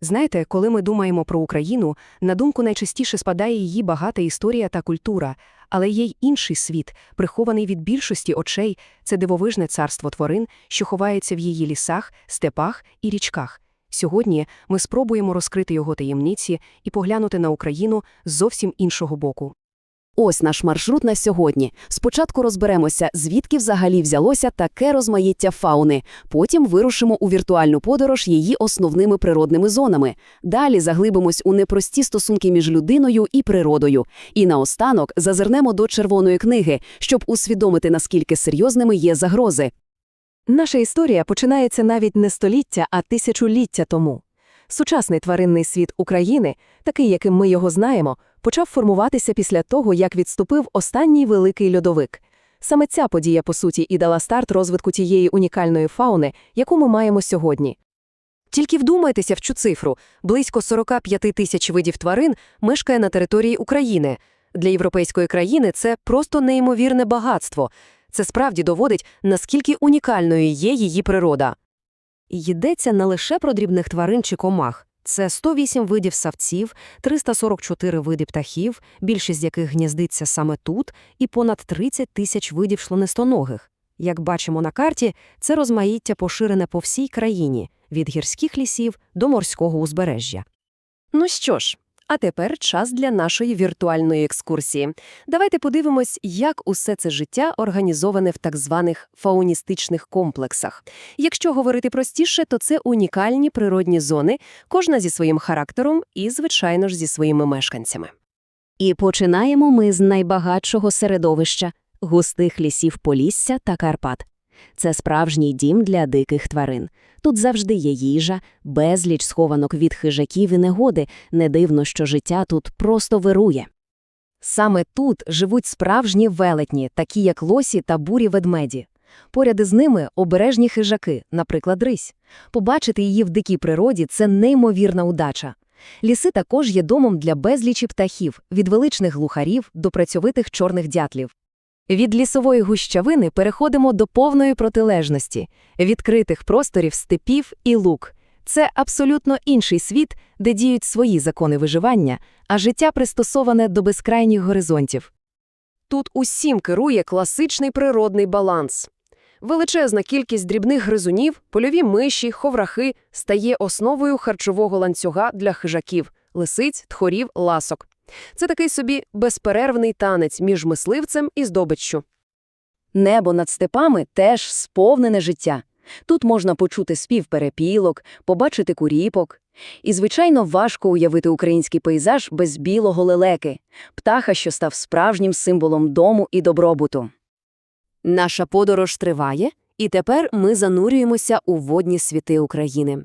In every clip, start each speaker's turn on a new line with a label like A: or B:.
A: Знаєте, коли ми думаємо про Україну, на думку найчастіше спадає її багата історія та культура, але є й інший світ, прихований від більшості очей, це дивовижне царство тварин, що ховається в її лісах, степах і річках. Сьогодні ми спробуємо розкрити його таємниці і поглянути на Україну з зовсім іншого боку.
B: Ось наш маршрут на сьогодні. Спочатку розберемося, звідки взагалі взялося таке розмаїття фауни. Потім вирушимо у віртуальну подорож її основними природними зонами. Далі заглибимось у непрості стосунки між людиною і природою. І наостанок зазирнемо до червоної книги, щоб усвідомити, наскільки серйозними є загрози.
C: Наша історія починається навіть не століття, а тисячоліття тому. Сучасний тваринний світ України, такий, яким ми його знаємо, почав формуватися після того, як відступив останній великий льодовик. Саме ця подія, по суті, і дала старт розвитку тієї унікальної фауни, яку ми маємо сьогодні.
A: Тільки вдумайтеся в цю цифру. Близько 45 тисяч видів тварин мешкає на території України. Для європейської країни це просто неймовірне багатство. Це справді доводить, наскільки унікальною є її природа. Йдеться не лише про дрібних тварин чи комах. Це 108 видів савців, 344 види птахів, більшість яких гніздиться саме тут, і понад 30 тисяч видів шлонистоногих. Як бачимо на карті, це розмаїття поширене по всій країні, від гірських лісів до морського узбережжя. Ну що ж, а тепер час для нашої віртуальної екскурсії. Давайте подивимось, як усе це життя організоване в так званих фауністичних комплексах. Якщо говорити простіше, то це унікальні природні зони, кожна зі своїм характером і, звичайно ж, зі своїми мешканцями.
B: І починаємо ми з найбагатшого середовища – густих лісів Полісся та Карпат. Це справжній дім для диких тварин. Тут завжди є їжа, безліч схованок від хижаків і негоди. Не дивно, що життя тут просто вирує.
A: Саме тут живуть справжні велетні, такі як лосі та бурі ведмеді. Поряд із ними обережні хижаки, наприклад, рись. Побачити її в дикій природі – це неймовірна удача. Ліси також є домом для безлічі птахів, від величних глухарів до працьовитих чорних дятлів. Від лісової гущавини переходимо до повної протилежності – відкритих просторів степів і лук. Це абсолютно інший світ, де діють свої закони виживання, а життя пристосоване до безкрайніх горизонтів. Тут усім керує класичний природний баланс. Величезна кількість дрібних гризунів, польові миші, ховрахи стає основою харчового ланцюга для хижаків – лисиць, тхорів, ласок. Це такий собі безперервний танець між мисливцем і здобиччю.
B: Небо над степами теж сповнене життя. Тут можна почути спів перепілок, побачити куріпок. І, звичайно, важко уявити український пейзаж без білого лелеки, птаха, що став справжнім символом дому і добробуту.
A: Наша подорож триває, і тепер ми занурюємося у водні світи України.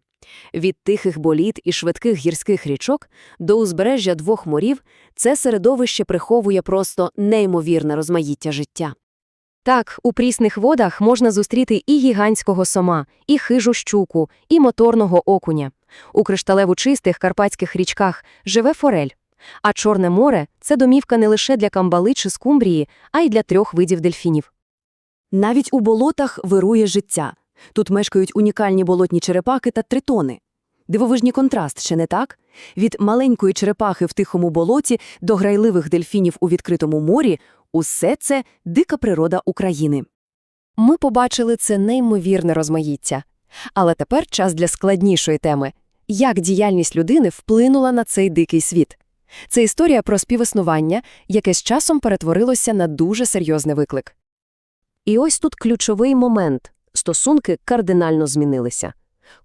A: Від тихих боліт і швидких гірських річок до узбережжя двох морів це середовище приховує просто неймовірне розмаїття життя. Так, у прісних водах можна зустріти і гігантського сома, і хижу щуку, і моторного окуня. У кришталево чистих карпатських річках живе форель. А Чорне море – це домівка не лише для камбали чи скумбрії, а й для трьох видів дельфінів.
B: Навіть у болотах вирує життя. Тут мешкають унікальні болотні черепахи та тритони. Дивовижній контраст, ще не так? Від маленької черепахи в тихому болоті до грайливих дельфінів у відкритому морі – усе це дика природа України.
A: Ми побачили це неймовірне розмаїття. Але тепер час для складнішої теми – як діяльність людини вплинула на цей дикий світ. Це історія про співіснування, яке з часом перетворилося на дуже серйозний виклик. І ось тут ключовий момент – стосунки кардинально змінилися.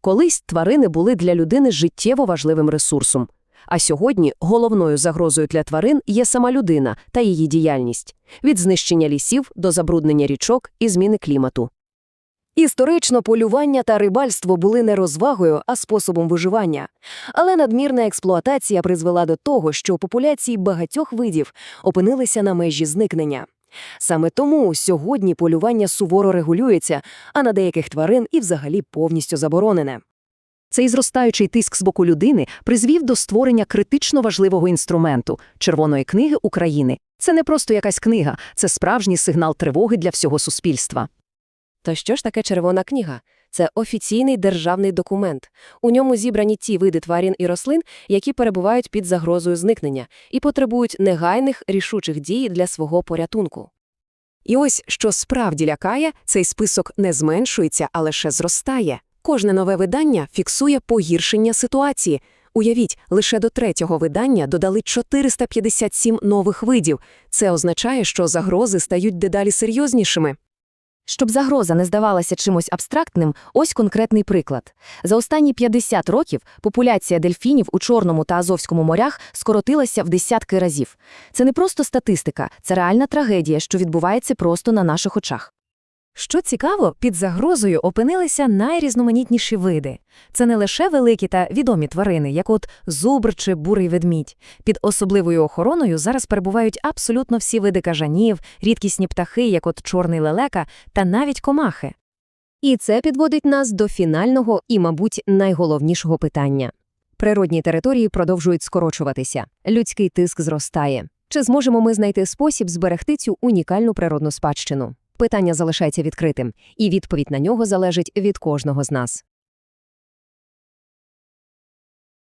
A: Колись тварини були для людини життєво важливим ресурсом. А сьогодні головною загрозою для тварин є сама людина та її діяльність – від знищення лісів до забруднення річок і зміни клімату. Історично полювання та рибальство були не розвагою, а способом виживання. Але надмірна експлуатація призвела до того, що популяції багатьох видів опинилися на межі зникнення. Саме тому сьогодні полювання суворо регулюється, а на деяких тварин і взагалі повністю заборонене. Цей зростаючий тиск з боку людини призвів до створення критично важливого інструменту – Червоної книги України. Це не просто якась книга, це справжній сигнал тривоги для всього суспільства. То що ж таке червона книга? Це офіційний державний документ. У ньому зібрані ті види тварин і рослин, які перебувають під загрозою зникнення і потребують негайних рішучих дій для свого порятунку.
B: І ось, що справді лякає, цей список не зменшується, а лише зростає. Кожне нове видання фіксує погіршення ситуації. Уявіть, лише до третього видання додали 457 нових видів. Це означає, що загрози стають дедалі серйознішими.
D: Щоб загроза не здавалася чимось абстрактним, ось конкретний приклад. За останні 50 років популяція дельфінів у Чорному та Азовському морях скоротилася в десятки разів. Це не просто статистика, це реальна трагедія, що відбувається просто на наших очах.
E: Що цікаво, під загрозою опинилися найрізноманітніші види. Це не лише великі та відомі тварини, як от зубр чи бурий ведмідь. Під особливою охороною зараз перебувають абсолютно всі види кажанів, рідкісні птахи, як от чорний лелека, та навіть комахи.
A: І це підводить нас до фінального і, мабуть, найголовнішого питання. Природні території продовжують скорочуватися, людський тиск зростає. Чи зможемо ми знайти спосіб зберегти цю унікальну природну спадщину? Питання залишається відкритим, і відповідь на нього залежить від кожного з нас.